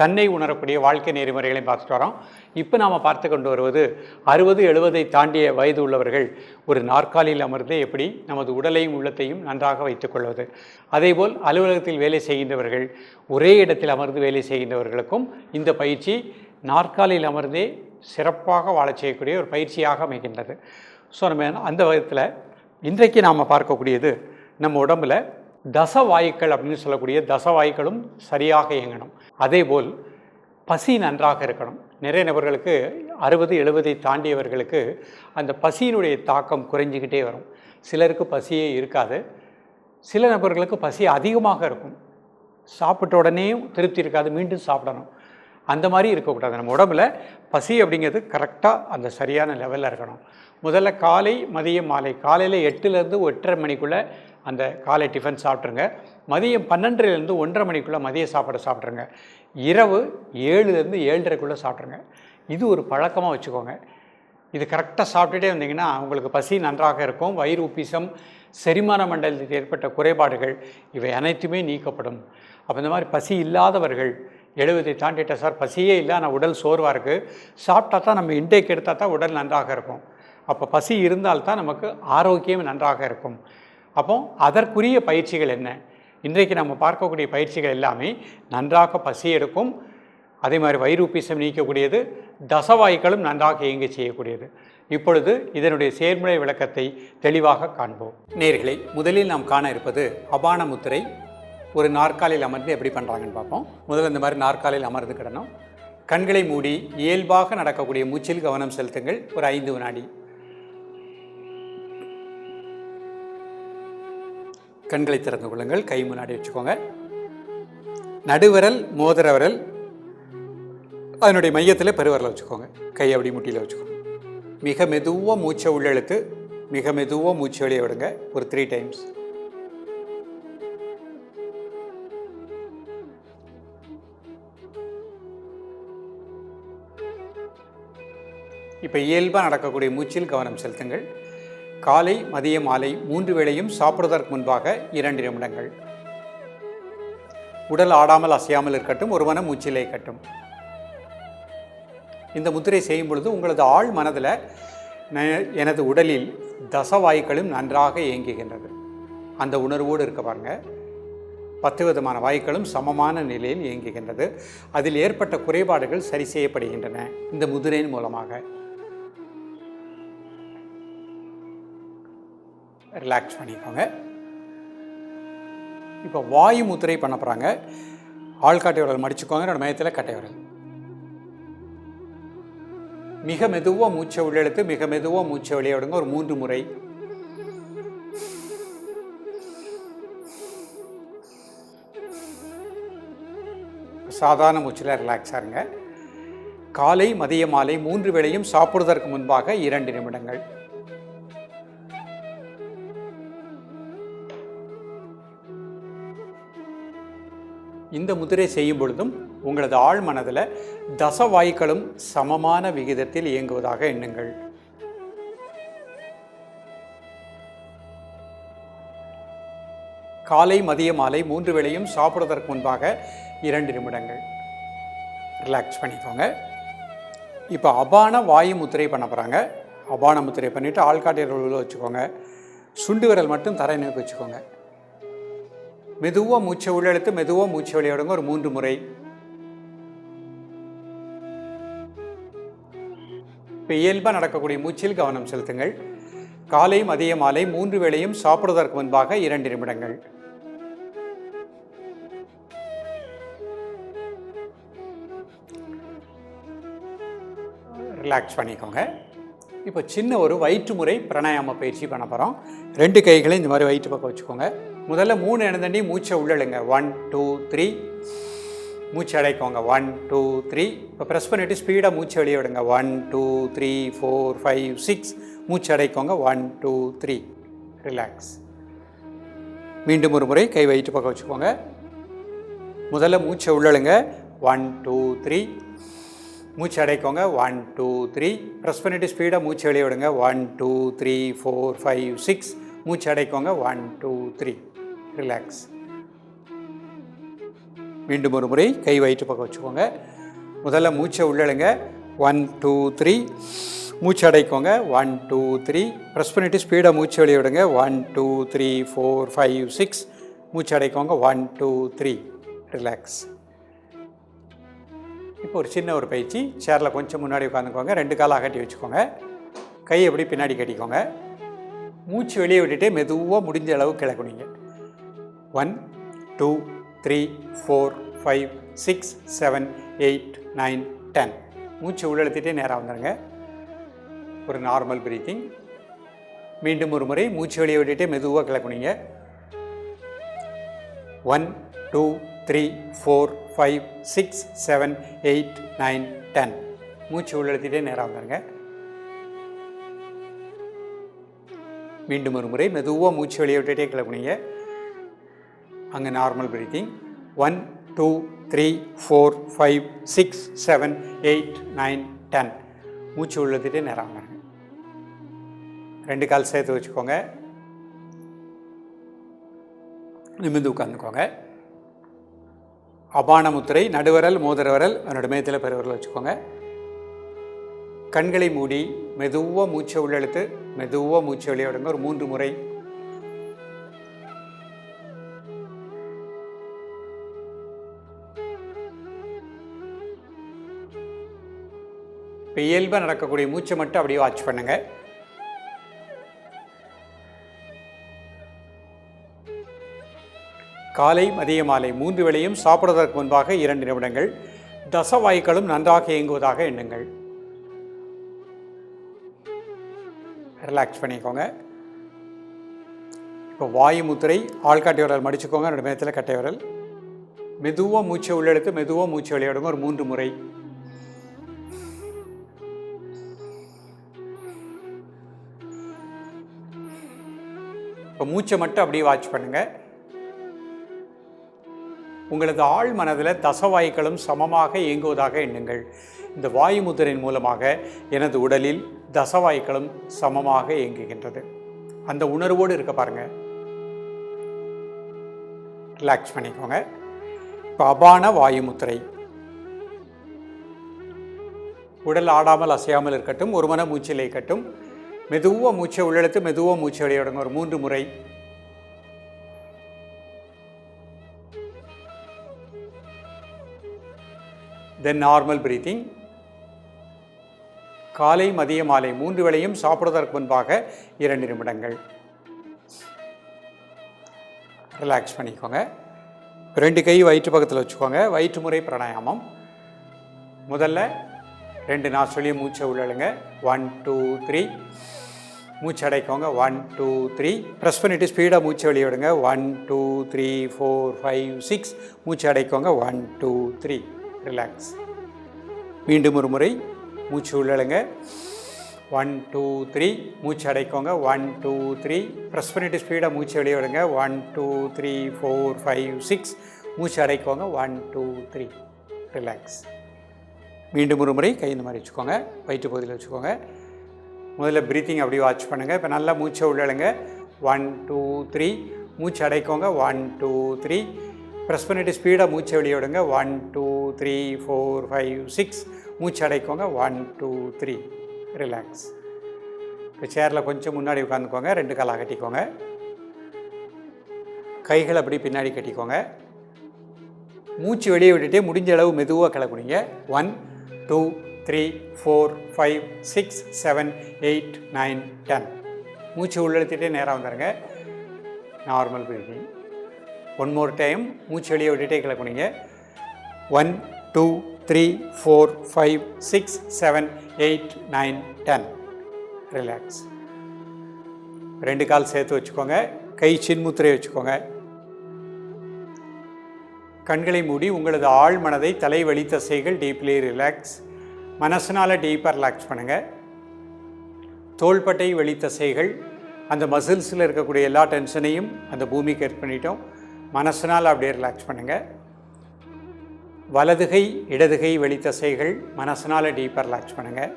தன்னை உணரக்கூடிய வாழ்க்கை நெறிமுறைகளையும் பார்த்துட்டு வரோம். இப்போ நாம் பார்த்து கொண்டு வருவது அறுபது எழுபதை தாண்டிய வயது உள்ளவர்கள் ஒரு நாற்காலியில் அமர்ந்து எப்படி நமது உடலையும் உள்ளத்தையும் நன்றாக வைத்துக்கொள்வது அதேபோல் அலுவலகத்தில் வேலை செய்கின்றவர்கள் ஒரே இடத்தில் அமர்ந்து வேலை செய்கின்றவர்களுக்கும் இந்த பயிற்சி நாற்காலியில் அமர்ந்தே சிறப்பாக வாழச் செய்யக்கூடிய ஒரு பயிற்சியாக அமைகின்றது. ஸோ நம்ம அந்த விதத்தில் இன்றைக்கு நாம் பார்க்கக்கூடியது நம்ம உடம்பில் தசவாயுக்கள் அப்படின்னு சொல்லக்கூடிய தசவாயுக்களும் சரியாக இயங்கணும். அதேபோல் பசி நன்றாக இருக்கணும். நிறைய நபர்களுக்கு அறுபது எழுபதை தாண்டியவர்களுக்கு அந்த பசியினுடைய தாக்கம் குறைஞ்சிக்கிட்டே வரும். சிலருக்கு பசியே இருக்காது. சில நபர்களுக்கு பசி அதிகமாக இருக்கும். சாப்பிட்ட உடனேயும் திருப்தி இருக்காது மீண்டும் சாப்பிடணும். அந்த மாதிரி இருக்கக்கூடாது. நம்ம உடம்புல பசி அப்படிங்கிறது கரெக்டாக அந்த சரியான லெவலில் இருக்கணும். முதல்ல காலை மதியம் மாலை. காலையில் எட்டுலேருந்து எட்டரை மணிக்குள்ளே அந்த காலை டிஃபன் சாப்பிட்ருங்க மதியம் பன்னெண்டுலேருந்து ஒன்றரை மணிக்குள்ளே மதிய சாப்பாடு சாப்பிட்ருங்க. இரவு ஏழுலேருந்து ஏழரைக்குள்ளே சாப்பிட்ருங்க. இது ஒரு பழக்கமாக வச்சுக்கோங்க. இது கரெக்டாக சாப்பிட்டுட்டே வந்தீங்கன்னா உங்களுக்கு பசி நன்றாக இருக்கும். வயிறு உப்பிசம் செரிமான மண்டலத்தில் ஏற்பட்ட குறைபாடுகள் இவை அனைத்துமே நீக்கப்படும். அப்போ இந்த மாதிரி பசி இல்லாதவர்கள் எழுபதை தாண்டிட்ட சார் பசியே இல்லை ஆனால் உடல் சோர்வாக இருக்குது சாப்பிட்டா தான் நம்ம இன்டேக் எடுத்தால் தான் உடல் நன்றாக இருக்கும். அப்போ பசி இருந்தால்தான் நமக்கு ஆரோக்கியம் நன்றாக இருக்கும். அப்போ அதற்குரிய பயிற்சிகள் என்ன? இன்றைக்கு நம்ம பார்க்கக்கூடிய பயிற்சிகள் எல்லாமே நன்றாக பசி எடுக்கும். அதே மாதிரி வயிறு நீக்கக்கூடியது தசவாய்களும் நன்றாக இயங்க செய்யக்கூடியது. இப்பொழுது இதனுடைய செயல்முறை விளக்கத்தை தெளிவாக காண்போம். நேர்களை முதலில் நாம் காண இருப்பது அபான முத்திரை. ஒரு நாற்காலில் அமர்ந்து எப்படி பண்ணுறாங்கன்னு பார்ப்போம். முதல்ல இந்த மாதிரி நாற்காலில் அமர்ந்து கிடணும். கண்களை மூடி இயல்பாக நடக்கக்கூடிய மூச்சில் கவனம் செலுத்துங்கள். ஒரு ஐந்து வினாடி. கண்களை திறந்து கொள்ளுங்கள். கை முன்னாடி வச்சுக்கோங்க. நடுவிரல் மோதிர விரல் அதனுடைய மையத்தில் பெருவரலை வச்சுக்கோங்க. கை அப்படி முட்டியில் வச்சுக்கோங்க. மிக மெதுவாக மூச்சை உள்ளெழுத்து மிக மெதுவாக மூச்சு வெளியே விடுங்க. ஒரு த்ரீ டைம்ஸ் இப்போ இயல்பாக நடக்கக்கூடிய மூச்சில் கவனம் செலுத்துங்கள். காலை மதிய மாலை மூன்று வேளையும் சாப்பிடுவதற்கு முன்பாக இரண்டு நிமிடங்கள். உடல் ஆடாமல் அசையாமல் இருக்கட்டும் ஒரு மனம் மூச்சிலே கட்டும் இந்த முத்திரை செய்யும் பொழுது உங்களது ஆழ் மனதில் ந- எனது உடலில் தசவாயுக்களும் நன்றாக இயங்குகின்றது. அந்த உணர்வோடு இருக்க பாருங்க. பத்து விதமான வாயுக்களும் சமமான நிலையில் இயங்குகின்றது. அதில் ஏற்பட்ட குறைபாடுகள் சரி செய்யப்படுகின்றன. இந்த முதிரையின் மூலமாக. ரிலாக்ஸ் பண்ணிக்கோங்க. இப்போ வாயு முத்திரை பண்ண போகிறாங்க ஆள்காட்டை விரல் மடிச்சுக்கோங்க என்னோட மையத்தில் கட்டை விரல். மிக மெதுவாக மூச்சை உள்ளெழுத்து மிக மெதுவாக மூச்சை வெளியே விடுங்க. ஒரு மூன்று முறை. சாதாரண மூச்சில் ரிலாக்ஸாக இருங்க. காலை மதிய மாலை மூன்று வேளையும் சாப்பிடுவதற்கு முன்பாக இரண்டு நிமிடங்கள். இந்த முதிரை செய்யும் பொழுதும் உங்களது ஆழ் மனதில் தசவாயுக்களும் சமமான விகிதத்தில் இயங்குவதாக எண்ணுங்கள். காலை மதிய மாலை மூன்று வேளையும் சாப்பிடுவதற்கு முன்பாக இரண்டு நிமிடங்கள். ரிலாக்ஸ் பண்ணிக்கோங்க. இப்போ அபான வாயு முத்திரை பண்ண போகிறாங்க அபான முத்திரை பண்ணிவிட்டு ஆள்காட்டியர்கள் உள்ள வச்சுக்கோங்க. சுண்டு விரல் மட்டும் தரை நோக்கி வச்சுக்கோங்க. மெதுவாக மூச்சை உள்ளெழுத்து மெதுவாக மூச்சை வெளியிடுங்க. ஒரு மூன்று முறை. இப்போ இயல்பாக நடக்கக்கூடிய மூச்சில் கவனம் செலுத்துங்கள். காலை மதிய மாலை மூன்று வேளையும் சாப்பிடுவதற்கு முன்பாக இரண்டு நிமிடங்கள். ரிலாக்ஸ் பண்ணிக்கோங்க. இப்போ சின்ன ஒரு வயிற்று முறை பிராணாயாம பயிற்சி பண்ண போகிறோம் ரெண்டு கைகளையும் இந்த மாதிரி வயிற்று பக்கம் வச்சுக்கோங்க. முதல்ல மூணு இணைந்தண்டி மூச்சை உள்ளழுங்க. ஒன் டூ த்ரீ மூச்சு அடைக்கோங்க. ஒன் டூ த்ரீ இப்போ ப்ரெஸ் பண்ணிவிட்டு ஸ்பீடாக மூச்சு வெளியே விடுங்க. One two three four five six மூச்சு அடைக்கோங்க. ஒன் டூ த்ரீ ரிலாக்ஸ் மீண்டும் ஒரு முறை கை வயிற்று பக்கம் வச்சுக்கோங்க. முதல்ல மூச்சை உள்ளழுங்க. ஒன் டூ த்ரீ மூச்சு அடைக்கோங்க. ஒன் டூ த்ரீ ப்ரெஸ் பண்ணிவிட்டு ஸ்பீடாக மூச்சு வெளியே விடுங்க. One two three four five six மூச்சு அடைக்கோங்க. ஒன் டூ த்ரீ ரிலாக்ஸ் மீண்டும் ஒரு முறை கை வயிற்று பக்கம் வச்சுக்கோங்க. முதல்ல மூச்சை உள்ளழுங்க ஒன் டூ த்ரீ மூச்சு அடைக்கோங்க. ஒன் டூ த்ரீ ப்ரெஸ் பண்ணிவிட்டு ஸ்பீடாக மூச்சு வெளியே விடுங்க. One two three four five six மூச்சு அடைக்கோங்க. ஒன் டூ த்ரீ ரிலாக்ஸ் இப்போ ஒரு சின்ன ஒரு பயிற்சி. சேரில் கொஞ்சம் முன்னாடி உட்காந்துக்கோங்க. ரெண்டு காலாக அகட்டி வச்சுக்கோங்க. கை எப்படி பின்னாடி கட்டிக்கோங்க. மூச்சு வெளியே விட்டுட்டு மெதுவாக முடிஞ்ச அளவு கிளக்குனீங்க one two three four five six seven eight nine ten. மூச்சு உள்ளெழுத்திட்டே நேராக வந்துடுங்க ஒரு நார்மல் பிரீத்திங் மீண்டும் ஒரு முறை மூச்சு வெளியே விட்டுட்டே மெதுவாக கிளக்குனீங்க one two three four five six seven eight nine ten. மூச்சு உள்ளெழுத்திட்டே நேராக வந்துடுங்க மீண்டும் ஒரு முறை மெதுவாக மூச்சு வெளியே விட்டுட்டே கிளப்புனீங்க. அங்கே normal breathing one two three four five six seven eight nine ten மூச்சு உள்ளத்திட்டே நேரம் ரெண்டு கால் சேர்த்து வச்சுக்கோங்க. நிமிர்ந்து உட்காந்துக்கோங்க அபான முத்திரை நடுவரல் மோதிர அவனோட மேத்தில் பெருவரல் வச்சுக்கோங்க. கண்களை மூடி மெதுவாக மூச்சை உள்ளெழுத்து மெதுவாக மூச்சை வெளியே விடுங்க ஒரு மூன்று முறை இப்போ இயல்பாக நடக்கக்கூடிய மூச்சை மட்டும் அப்படியே வாட்ச் பண்ணுங்க. காலை மதிய மாலை மூன்று வேளையும் சாப்பிடுவதற்கு முன்பாக இரண்டு நிமிடங்கள். தசவாய்களும் நன்றாக இயங்குவதாக எண்ணுங்கள். ரிலாக்ஸ் பண்ணிக்கோங்க. இப்போ வாயு முத்திரை ஆள்காட்டி விரல் மடிச்சுக்கோங்க. ரெண்டு மேத்தில் கட்டை விரல். மெதுவாக மூச்சை உள்ளெடுத்து மெதுவாக மூச்சை விளையாடுங்க ஒரு மூன்று முறை. இப்போ மூச்சை மட்டும் அப்படியே வாட்ச் பண்ணுங்கள் உங்களது ஆழ் மனதில் தசவாயுக்களும் சமமாக இயங்குவதாக எண்ணுங்கள். இந்த வாயு முதிரின் மூலமாக எனது உடலில் தசவாயுக்களும் சமமாக இயங்குகின்றது. அந்த உணர்வோடு இருக்க பாருங்கள் ரிலாக்ஸ் பண்ணிக்கோங்க. இப்போ அபான வாயு முத்திரை உடல் ஆடாமல் அசையாமல் இருக்கட்டும் ஒரு மன மூச்சில் இருக்கட்டும் மெதுவாக மூச்சை உள்ளெழுத்து மெதுவாக மூச்சை வெளியிடுங்க ஒரு மூன்று முறை. தென் நார்மல் பிரீத்திங் காலை மதிய மாலை மூன்று வேளையும் சாப்பிடுவதற்கு முன்பாக இரண்டு நிமிடங்கள். ரிலாக்ஸ் பண்ணிக்கோங்க. ரெண்டு கை வயிற்று பக்கத்தில் வச்சுக்கோங்க. வயிற்று முறை பிராணாயாமம். முதல்ல ரெண்டு நாள் சொல்லி மூச்சை உள்ளழுங்க. ஒன் டூ த்ரீ மூச்சு அடைக்கோங்க ஒன் டூ த்ரீ ப்ரெஸ் பண்ணிவிட்டு ஸ்பீடாக மூச்சு வெளியே விடுங்க one two three four five six மூச்சு அடைக்கோங்க ஒன் டூ த்ரீ ரிலாக்ஸ் மீண்டும் ஒரு முறை மூச்சு உள்ளழுங்க. ஒன் டூ த்ரீ மூச்சு அடைக்கோங்க ஒன் டூ த்ரீ ப்ரெஸ் பண்ணிவிட்டு ஸ்பீடாக மூச்சு வெளியே விடுங்க one two three four five six மூச்சு அடைக்கோங்க ஒன் டூ த்ரீ ரிலாக்ஸ் மீண்டும் ஒரு முறை கை இந்த மாதிரி வச்சுக்கோங்க. வயிற்று பகுதியில் வச்சுக்கோங்க. முதல்ல ப்ரீத்திங் அப்படியே வாட்ச் பண்ணுங்கள் இப்போ நல்லா மூச்சை உள்ளழுங்க ஒன் டூ த்ரீ மூச்சு அடைக்கோங்க. ஒன் டூ த்ரீ ப்ரெஸ் பண்ணிவிட்டு ஸ்பீடாக மூச்சை வெளியே விடுங்க. One two three four five six மூச்சு அடைக்கோங்க. ஒன் டூ த்ரீ ரிலாக்ஸ் இப்போ சேரில் கொஞ்சம் முன்னாடி உட்காந்துக்கோங்க ரெண்டு காலாக கட்டிக்கோங்க. கைகள் அப்படி பின்னாடி கட்டிக்கோங்க. மூச்சு வெளியே விட்டுட்டே முடிஞ்ச அளவு மெதுவாக கிளக்குனீங்க one two three four five six seven eight nine ten மூச்சு உள்ளெடுத்துட்டே நேராக வந்துடுங்க normal breathing one more time மூச்சு வெளியே விட்டுட்டே கிளக்குனீங்க one two three four five six seven eight nine ten relax ரெண்டு கால் சேர்த்து வச்சுக்கோங்க. கை சின்முத்திரை வச்சுக்கோங்க. கண்களை மூடி உங்களது ஆழ்மனதை தலைவழி தசைகள் டீப்லி ரிலாக்ஸ் மனசினால் டீப்பாக ரிலாக்ஸ் பண்ணுங்கள் தோள்பட்டை வெளித்தசைகள் அந்த மசில்ஸில் இருக்கக்கூடிய எல்லா டென்ஷனையும் அந்த பூமிக்கு ஏற்ப பண்ணிட்டோம். மனசனால் அப்படியே ரிலாக்ஸ் பண்ணுங்கள் வலதுகை இடதுகை வெளித்தசைகள் மனசனால் டீப்பாக ரிலாக்ஸ் பண்ணுங்கள்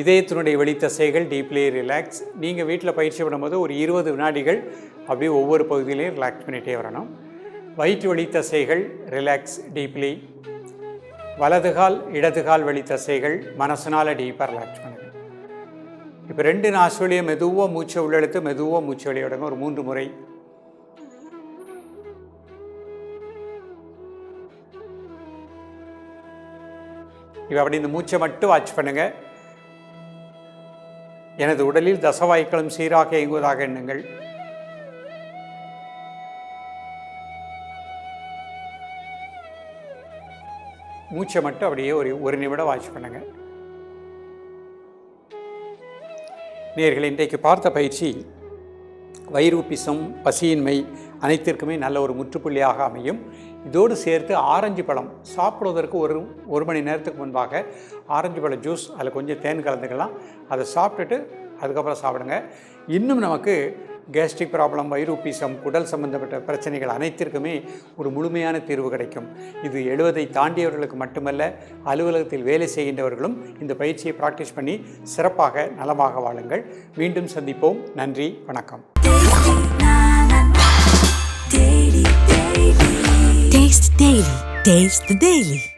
இதயத்தினுடைய வெளித்தசைகள் டீப்லி ரிலாக்ஸ் நீங்கள் வீட்டில் பயிற்சி பண்ணும்போது ஒரு இருபது வினாடிகள் அப்படியே ஒவ்வொரு பகுதியிலையும் ரிலாக்ஸ் பண்ணிகிட்டே வரணும். வயிற்று வெளித்தசைகள் ரிலாக்ஸ் டீப்லி வலதுகால் இடதுகால் வழி தசைகள் மனசனால் டீப்பாக ரிலாக்ஸ் பண்ணுங்கள் இப்போ ரெண்டு நாசுவலியை மெதுவாக மூச்சை உள்ளெடுத்து மெதுவாக மூச்சு வெளியிடுங்க ஒரு மூன்று முறை. இப்போ அப்படி இந்த மூச்சை மட்டும் வாட்ச் பண்ணுங்க. எனது உடலில் தசவாய்க்களும் சீராக இயங்குவதாக எண்ணுங்கள். மூச்சை மட்டும் அப்படியே ஒரு ஒரு நிமிடம் வாட்ச் பண்ணுங்க. நேர்கள் இன்றைக்கு பார்த்த பயிற்சி வயிறுப்பிசம் பசியின்மை அனைத்திற்குமே நல்ல ஒரு முற்றுப்புள்ளியாக அமையும். இதோடு சேர்த்து ஆரஞ்சு பழம் சாப்பிடுவதற்கு ஒரு ஒரு மணி நேரத்துக்கு முன்பாக ஆரஞ்சு பழ ஜூஸ் அதில் கொஞ்சம் தேன் கலந்துக்கலாம். அதை சாப்பிட்டுட்டு அதுக்கப்புறம் சாப்பிடுங்க. இன்னும் நமக்கு கேஸ்ட்ரிக் ப்ராப்ளம் வைரூப்பிசம் குடல் சம்பந்தப்பட்ட பிரச்சனைகள் அனைத்திற்குமே ஒரு முழுமையான தீர்வு கிடைக்கும் இது எழுவதை தாண்டியவர்களுக்கு மட்டுமல்ல அலுவலகத்தில் வேலை செய்கின்றவர்களும் இந்த பயிற்சியை ப்ராக்டிஸ் பண்ணி சிறப்பாக நலமாக வாழுங்கள் மீண்டும் சந்திப்போம் நன்றி வணக்கம் Taste Daily. Taste the Daily.